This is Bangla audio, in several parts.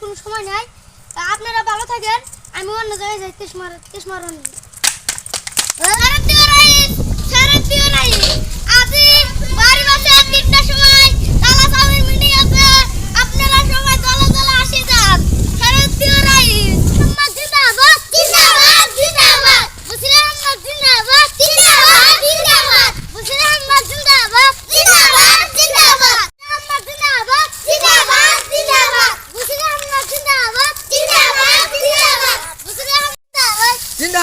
কোনো সময় নাই। আপনারা ভালো থাকেন আমি অন্য জায়গায় যাই তেস মার তেস মারণ বাড়ি বাসে তিনটার সময় তালা চাবির মিটিং আছে আপনারা সবাই দলে দলে আসি যান শরৎ দিও রাইস মোহাম্মদ জিন্দাবাদ জিন্দাবাদ জিন্দাবাদ মুসলিম আহমদ জিন্দাবাদ জিন্দাবাদ জিন্দাবাদ মুসলিম আহমদ জিন্দাবাদ জিন্দাবাদ জিন্দাবাদ আহমদ জিন্দাবাদ জিন্দাবাদ জিন্দাবাদ মুসলিম আহমদ জিন্দাবাদ জিন্দাবাদ জিন্দাবাদ মুসলিম আহমদ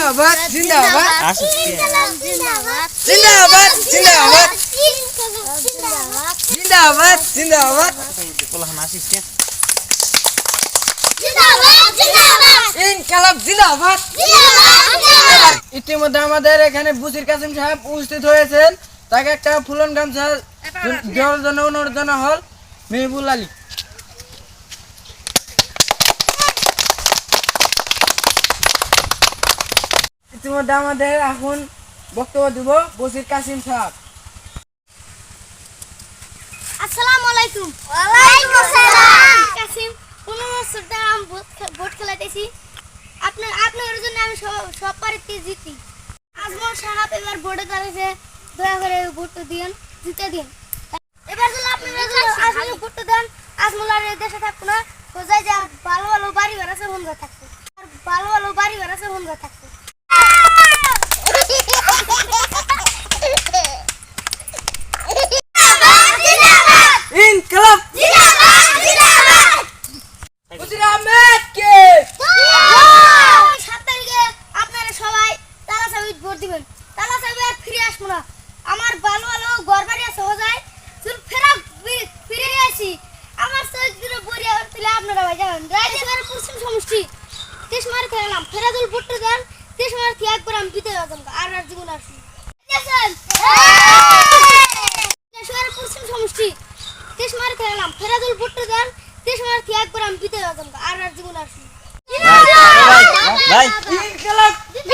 জিন্দাবাদ জিন্দাবাদ। জিন্দাবাদ জিন্দাবাদ জিন্দাবাদ। জিন্দাবাদ। জিন্দাবাদ জিন্দাবাদ। পোলাহান আসিস জিন্দাবাদ জিন্দাবাদ। ইনকালাব জিন্দাবাদ। জিন্দাবাদ ইতিমধ্যে আমাদের এখানে বুসির কাসিম সাহেব উপস্থিত হয়েছেন। তাকে একটা ফুলন গামছা দেওয়ার জন্য অনুরোধ জানা হল মেহবুল আলী। ইতিমধ্যে আমাদের এখন বক্তব্য দিব বসির কাসিম সাহেব আসসালামু আলাইকুম। ওয়ালাইকুম আসসালাম। কাসিম পনেরো বছর ধরে আমি ভোট খে- ভোট খেলাইতেছি। আপনার জন্য আমি সব সব পারিতে জিতি। আজমল সাহাব এবার ভোটে দাঁড়িয়েছে দয়া করে ভোটটা দিন জিতে দিন এবার যদি আপনারা যদি আজমল ভোটটা দেন আজমল আর এই দেশে থাকব না। বোঝায় যে ভালো ভালো বাড়ি ঘর আছে বন্ধ থাকবে। আর ভালো ভালো বাড়ি ঘর আছে বন্ধ থাকবে ইনকালাব বসির আহমেদ কে সাত তারিখে আপনারা সবাই তালা চাবি ভোট দিবেন তালা চাবি আর ফিরে আসব না আমার ভালো ভালো ঘর বাড়ি আছে হো যায় চুল ফেরা ফিরে আসি। আমার চরিত্র বরিয়া তুলে আপনারা ভাই যাবেন রাজেশের পশ্চিম সমষ্টি। তেইশ মারে খেলাম ফেরাদুল ভোটটা দেন তেইশ মারে থেকে একবার আমি পিতে যেতাম আর আর জীবন আসি। পশ্চিম সমষ্টি। তেইশ মারে খেলাম ফেরাদুল ভোটটা দেন তেইশ মারে থেকে একবার আমি পিতে যেতাম আর আর জীবন আসি। ভাই, ভাই, ভাই,